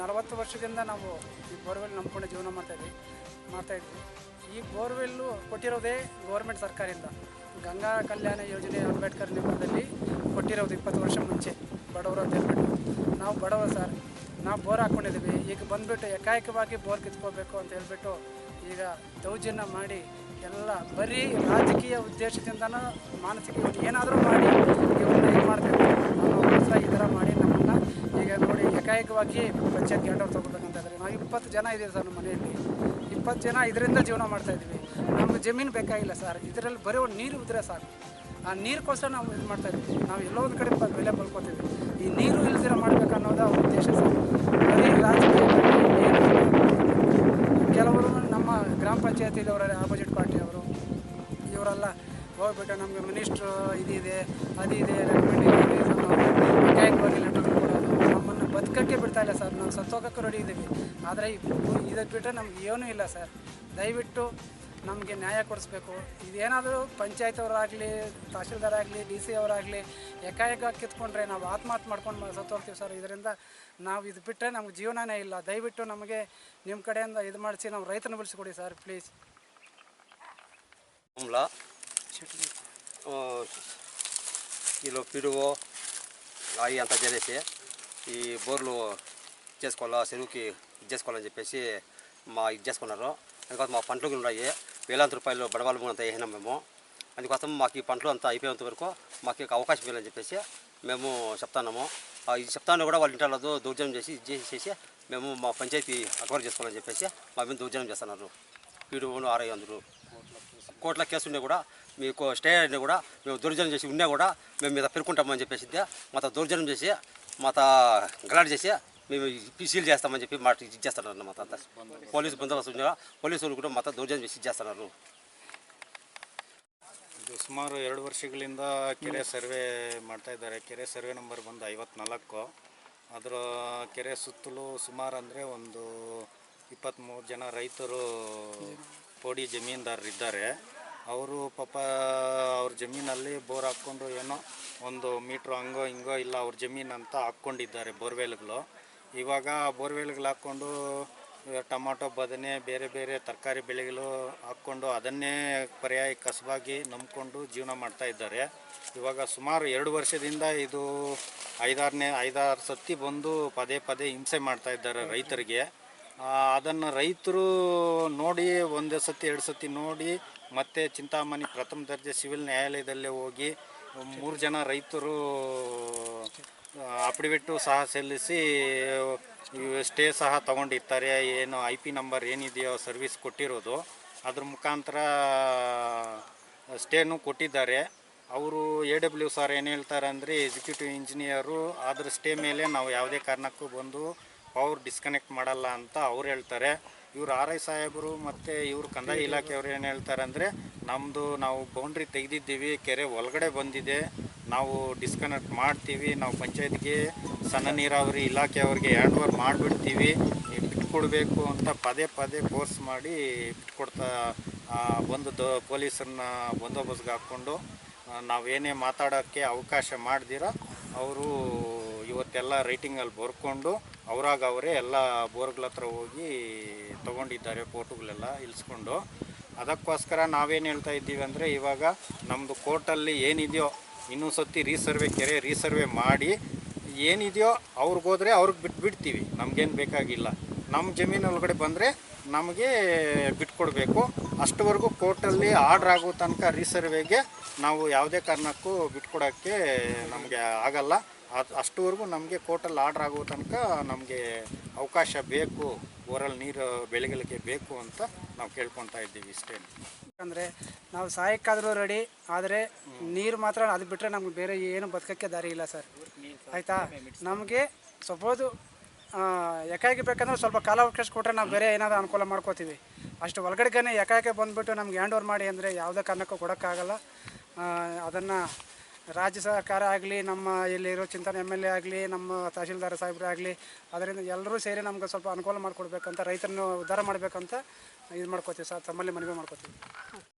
ನಲವತ್ತು ವರ್ಷದಿಂದ ನಾವು ಈ ಬೋರ್ವೆಲ್ ನಂಬ್ಕೊಂಡು ಜೀವನ ಮಾಡ್ತಾಯಿದ್ವಿ ಮಾಡ್ತಾಯಿದ್ವಿ ಈ ಬೋರ್ವೆಲ್ಲು ಕೊಟ್ಟಿರೋದೇ ಗೌರ್ಮೆಂಟ್ ಸರ್ಕಾರದಿಂದ. ಗಂಗಾ ಕಲ್ಯಾಣ ಯೋಜನೆ ಅಂಬೇಡ್ಕರ್ ನಿಗಮದಲ್ಲಿ ಕೊಟ್ಟಿರೋದು ಇಪ್ಪತ್ತು ವರ್ಷ ಮುಂಚೆ, ಬಡವರು ಅಂತ ಹೇಳ್ಬಿಟ್ಟು. ನಾವು ಬಡವರು ಸರ್, ನಾವು ಬೋರ್ ಹಾಕ್ಕೊಂಡಿದ್ದೀವಿ. ಈಗ ಬಂದುಬಿಟ್ಟು ಏಕಾಏಕವಾಗಿ ಬೋರ್ ಕಿತ್ಕೋಬೇಕು ಅಂತ ಹೇಳ್ಬಿಟ್ಟು ಈಗ ದೌರ್ಜನ್ಯ ಮಾಡಿ ಎಲ್ಲ ಬರೀ ರಾಜಕೀಯ ಉದ್ದೇಶದಿಂದನೂ ಮಾನಸಿಕ ಏನಾದರೂ ಮಾಡಿ ಇವ್ರನ್ನ ಏನು ಮಾಡಬೇಕು ಈ ಥರ ಮಾಡಿ ಏಕಾಏಕವಾಗಿ ಪಂಚಾಯತ್ ಗ್ಯಾಂಡ್ ಅವ್ರು ತೊಗೋಬೇಕಂತ ನಾವು ಇಪ್ಪತ್ತು ಜನ ಇದ್ದೀವಿ ಸರ್ ನಮ್ಮ ಮನೆಯಲ್ಲಿ. ಇಪ್ಪತ್ತು ಜನ ಇದರಿಂದ ಜೀವನ ಮಾಡ್ತಾ ಇದ್ದೀವಿ ನಮ್ಗೆ ಜಮೀನು ಬೇಕಾಗಿಲ್ಲ ಸರ್. ಇದರಲ್ಲಿ ಬರೀ ಒಂದು ನೀರು ಇದ್ರೆ ಸಾಕು. ಆ ನೀರಿಗೋಸ್ಕರ ನಾವು ಇದು ಮಾಡ್ತಾ ಇದ್ದೀವಿ ನಾವು ಎಲ್ಲೋ ಒಂದು ಕಡೆ ಬೆಲೆ ಬಳ್ಕೊತೀವಿ ಈ ನೀರು ಇಲ್ದಿರ ಮಾಡ್ಬೇಕು ಅನ್ನೋದು ಅವ್ರ ಉದ್ದೇಶ ಸರ್. ಬರೀ ರಾಜಕೀಯ ಕೆಲವರು ನಮ್ಮ ಗ್ರಾಮ ಪಂಚಾಯತಿದವರ, ಆಪೋಸಿಟ್ ಪಾರ್ಟಿಯವರು ಇವರೆಲ್ಲ ಹೋಗ್ಬಿಟ್ಟು ನಮಗೆ ಮಿನಿಸ್ಟ್ರು ಇದಿದೆ, ಅದಿದೆ ರೆಕಮೆಂಡ್ ಇದೆ ಬದುಕೋಕ್ಕೆ ಬಿಡ್ತಾ ಇಲ್ಲ ಸರ್. ನಾವು ಸತ್ತೋಗಕ್ಕೆ ರೆಡಿ ಇದ್ದೀವಿ ಆದರೆ ಇದಕ್ಕೆ ಬಿಟ್ಟರೆ ನಮ್ಗೆ ಏನೂ ಇಲ್ಲ ಸರ್. ದಯವಿಟ್ಟು ನಮಗೆ ನ್ಯಾಯ ಕೊಡಿಸ್ಬೇಕು. ಇದೇನಾದರೂ ಪಂಚಾಯತ್ ಅವರಾಗಲಿ ತಹಶೀಲ್ದಾರ್ ಆಗಲಿ ಡಿ ಸಿ ಅವರಾಗಲಿ ಏಕಾಏಕ ಕಿತ್ಕೊಂಡ್ರೆ ನಾವು ಆತ್ಮಹತ್ಯೆ ಮಾಡ್ಕೊಂಡು ಸತ್ತೋಗ್ತೀವಿ ಸರ್. ಇದರಿಂದ ನಾವು ಇದು ಬಿಟ್ಟರೆ ನಮ್ಗೆ ಜೀವನನೇ ಇಲ್ಲ. ದಯವಿಟ್ಟು ನಮಗೆ ನಿಮ್ಮ ಕಡೆಯಿಂದ ಇದು ಮಾಡಿಸಿ ನಾವು ರೈತನ ಬಿಡಿಸ್ಕೊಡಿ ಸರ್ ಪ್ಲೀಸ್. ಕಿಲೋ ಪಿಡುವೋ ರಾಗಿ ಅಂತ ಜನಿಸಿ. ఈ బోర్లు చేసుకోవాలా చెరువుకి ఇది చేసుకోవాలని చెప్పేసి మా ఇది చేసుకున్నారు. అందుకోసం మా పంటలు ఉన్నాయి. వేలాంత రూపాయలు బడవాళ్ళు అంతా వేసినాం మేము. అందుకోసం మాకు ఈ పంటలు అంతా అయిపోయేంత వరకు మాకు అవకాశం ఇవ్వాలని చెప్పేసి మేము చెప్తున్నాము. ఇది చెప్తాను కూడా వాళ్ళ ఇంటర్లో దౌర్జన్యం చేసి ఇది చేసేసి మేము మా పంచాయతీ అక్వైర్ చేసుకోవాలని చెప్పేసి మా మీద దౌర్జన్యం చేస్తున్నారు. వీడు ఆరై అందరూ కోట్ల కేసు ఉన్నా కూడా మీకు స్టే అయినా కూడా మేము దౌర్జన్యం చేసి ఉన్నా కూడా మేము మీద పెరుకుంటామని చెప్పేసి మాతో దౌర్జన్యం చేసి మాతో గలాట్ చేసి మేము సీల్ చేస్తామని చెప్పి మాట ఇది చేస్తున్నారు మాతో అంతా పోలీసు బందోబస్తు ఉన్నా పోలీసు వాళ్ళు కూడా మాతో దౌర్జన్యం చేసి చేస్తున్నారు ಇದು ಸುಮಾರು ಎರಡು ವರ್ಷಗಳಿಂದ ಕೆರೆ ಸರ್ವೆ ಮಾಡ್ತಾ ಇದ್ದಾರೆ ಕೆರೆ ಸರ್ವೆ ನಂಬರ್ ಬಂದು ಐವತ್ನಾಲ್ಕು ಅದರ ಕೆರೆ ಸುತ್ತಲೂ ಸುಮಾರು ಅಂದರೆ ಒಂದು ಇಪ್ಪತ್ತ್ಮೂರು ಜನ ರೈತರು ಪೋಡಿ ಜಮೀನ್ದಾರರಿದ್ದಾರೆ ಅವರು ಪಾಪ ಅವ್ರ ಜಮೀನಲ್ಲಿ ಬೋರ್ ಹಾಕ್ಕೊಂಡು ಏನೋ ಒಂದು ಮೀಟ್ರ್ ಹಂಗೋ ಹಿಂಗೋ ಇಲ್ಲ ಅವ್ರ ಜಮೀನು ಅಂತ ಹಾಕ್ಕೊಂಡಿದ್ದಾರೆ ಬೋರ್ವೆಲ್ಗಳು. ಇವಾಗ ಬೋರ್ವೆಲ್ಗಳು ಹಾಕ್ಕೊಂಡು ಟೊಮಾಟೊ, ಬದನೆ, ಬೇರೆ ಬೇರೆ ತರಕಾರಿ ಬೆಳೆಗಳು ಹಾಕ್ಕೊಂಡು ಅದನ್ನೇ ಪರ್ಯಾಯ ಕಸಬಾಗಿ ನಂಬಿಕೊಂಡು ಜೀವನ ಮಾಡ್ತಾ ಇದ್ದಾರೆ. ಇವಾಗ ಸುಮಾರು ಎರಡು ವರ್ಷದಿಂದ ಇದು ಐದಾರನೇ, ಐದಾರು ಸತಿ ಬಂದು ಪದೇ ಪದೇ ಹಿಂಸೆ ಮಾಡ್ತಾ ಇದ್ದಾರೆ ರೈತರಿಗೆ. ಅದನ್ನು ರೈತರು ನೋಡಿ, ಒಂದೇ ಸತಿ, ಎರಡು ಸತಿ ನೋಡಿ, ಮತ್ತೆ ಚಿಂತಾಮಣಿ ಪ್ರಥಮ ದರ್ಜೆ ಸಿವಿಲ್ ನ್ಯಾಯಾಲಯದಲ್ಲೇ ಹೋಗಿ, ಮೂರು ಜನ ರೈತರು ಅಫಿಡವಿಟ್ಟು ಸಹ ಸಲ್ಲಿಸಿ ಸ್ಟೇ ಸಹ ತಗೊಂಡಿರ್ತಾರೆ. ಏನು ಐ ಪಿ ನಂಬರ್ ಏನಿದೆಯೋ ಸರ್ವಿಸ್ ಕೊಟ್ಟಿರೋದು, ಅದ್ರ ಮುಖಾಂತರ ಸ್ಟೇನು ಕೊಟ್ಟಿದ್ದಾರೆ. ಅವರು ಎ ಡಬ್ಲ್ಯೂ ಸರ್ ಏನು ಹೇಳ್ತಾರೆ ಅಂದರೆ, ಎಕ್ಸಿಕ್ಯೂಟಿವ್ ಇಂಜಿನಿಯರು ಅದ್ರ ಸ್ಟೇ ಮೇಲೆ ನಾವು ಯಾವುದೇ ಕಾರಣಕ್ಕೂ ಬಂದು ಪವರ್ ಡಿಸ್ಕನೆಕ್ಟ್ ಮಾಡಲ್ಲ ಅಂತ ಅವ್ರು ಹೇಳ್ತಾರೆ. ಇವ್ರು ಆರ್ ಐ ಸಾಹೇಬರು ಮತ್ತು ಇವರು ಕಂದಾಯ ಇಲಾಖೆಯವ್ರು ಏನು ಹೇಳ್ತಾರೆ ಅಂದರೆ ನಮ್ಮದು ನಾವು ಬೌಂಡ್ರಿ ತೆಗೆದಿದ್ದೀವಿ, ಕೆರೆ ಒಳಗಡೆ ಬಂದಿದೆ, ನಾವು ಡಿಸ್ಕನೆಕ್ಟ್ ಮಾಡ್ತೀವಿ, ನಾವು ಪಂಚಾಯತ್ಗೆ ಸಣ್ಣ ನೀರಾವರಿ ಇಲಾಖೆಯವ್ರಿಗೆ ಹ್ಯಾಂಡ್ ಓವರ್ ಮಾಡಿಬಿಡ್ತೀವಿ ಬಿಟ್ಕೊಡ್ಬೇಕು ಅಂತ ಪದೇ ಪದೇ ಫೋರ್ಸ್ ಮಾಡಿ ಬಿಟ್ಕೊಡ್ತಾ ಬಂದು ದ, ಪೊಲೀಸರನ್ನ ಬಂದೋಬಸ್ಗೆ ಹಾಕ್ಕೊಂಡು ನಾವೇನೇ ಮಾತಾಡೋಕ್ಕೆ ಅವಕಾಶ ಮಾಡ್ದಿರ, ಅವರು ಇವತ್ತೆಲ್ಲ ರೈಟಿಂಗಲ್ಲಿ ಬರ್ಕೊಂಡು ಅವರಾಗ ಅವರೇ ಎಲ್ಲ ಬೋರ್ಗಳ ಹತ್ರ ಹೋಗಿ ತೊಗೊಂಡಿದ್ದಾರೆ ಫೋಟೋಗಳೆಲ್ಲ ಇಳಿಸ್ಕೊಂಡು ಅದಕ್ಕೋಸ್ಕರ ನಾವೇನು ಹೇಳ್ತಾ ಇದ್ದೀವಿ ಅಂದರೆ ಇವಾಗ ನಮ್ಮದು ಕೋರ್ಟಲ್ಲಿ ಏನಿದೆಯೋ ಇನ್ನೂ ಸತಿ ರೀಸರ್ವೆ ಕೆರೆ ರೀಸರ್ವೆ ಮಾಡಿ ಏನಿದೆಯೋ ಅವ್ರಿಗೋದ್ರೆ ಅವ್ರಿಗೆ ಬಿಟ್ಬಿಡ್ತೀವಿ ನಮಗೇನು ಬೇಕಾಗಿಲ್ಲ. ನಮ್ಮ ಜಮೀನು ಒಳಗಡೆ ಬಂದರೆ ನಮಗೆ ಬಿಟ್ಕೊಡ್ಬೇಕು ಅಷ್ಟವರೆಗೂ ಕೋರ್ಟಲ್ಲಿ ಆರ್ಡ್ರ್ ಆಗೋ ತನಕ ರೀಸರ್ವೆಗೆ ನಾವು ಯಾವುದೇ ಕಾರಣಕ್ಕೂ ಬಿಟ್ಕೊಡೋಕ್ಕೆ ನಮಗೆ ಆಗಲ್ಲ. ಅದು ಅಷ್ಟುವರೆಗೂ ನಮಗೆ ಕೋರ್ಟಲ್ಲಿ ಆರ್ಡ್ರ್ ಆಗೋ ತನಕ ನಮಗೆ ಅವಕಾಶ ಬೇಕು ಬೋರಲ್ಲಿ ನೀರು, ಬೆಳೆಗಳಿಗೆ ಬೇಕು ಅಂತ ನಾವು ಕೇಳ್ಕೊತಾ ಇದ್ದೀವಿ ಇಷ್ಟೇ. ಅಂದರೆ ನಾವು ಸಹಾಯಕ್ಕಾದರೂ ರೆಡಿ, ಆದರೆ ನೀರು ಮಾತ್ರ ಅದು ಬಿಟ್ಟರೆ ನಮ್ಗೆ ಬೇರೆ ಏನು ಬದುಕಕ್ಕೆ ದಾರಿ ಇಲ್ಲ ಸರ್. ಆಯಿತಾ? ನಮಗೆ ಸಪೋಸು ಏಕಾಏಕಿ ಬೇಕಂದ್ರೆ ಸ್ವಲ್ಪ ಕಾಲಾವಕಾಶ ಕೊಟ್ಟರೆ ನಾವು ಬೇರೆ ಏನಾದರೂ ಅನುಕೂಲ ಮಾಡ್ಕೋತೀವಿ. ಅಷ್ಟು ಒಳಗಡೆಗೇ ಏಕಾಏಕಿ ಬಂದುಬಿಟ್ಟು ನಮ್ಗೆ ಹ್ಯಾಂಡ್ ಓವರ್ ಮಾಡಿ ಅಂದರೆ ಯಾವುದೇ ಕಾರಣಕ್ಕೂ ಕೊಡೋಕ್ಕಾಗಲ್ಲ. ಅದನ್ನು ರಾಜ್ಯ ಸರ್ಕಾರ ಆಗಲಿ, ನಮ್ಮ ಇಲ್ಲಿರೋ ಚಿಂತನೆ ಎಂ ಎಲ್ ಎ ಆಗಲಿ, ನಮ್ಮ ತಹಶೀಲ್ದಾರ್ ಸಾಹೇಬ್ರು ಆಗಲಿ, ಅದರಿಂದ ಎಲ್ಲರೂ ಸೇರಿ ನಮ್ಗೆ ಸ್ವಲ್ಪ ಅನುಕೂಲ ಮಾಡಿಕೊಡ್ಬೇಕಂತ, ರೈತರನ್ನು ಉದ್ಧಾರ ಮಾಡಬೇಕಂತ ಇದು ಮಾಡ್ಕೋತೀವಿ ಸರ್, ತಮ್ಮಲ್ಲಿ ಮನವಿ ಮಾಡ್ಕೋತೀವಿ.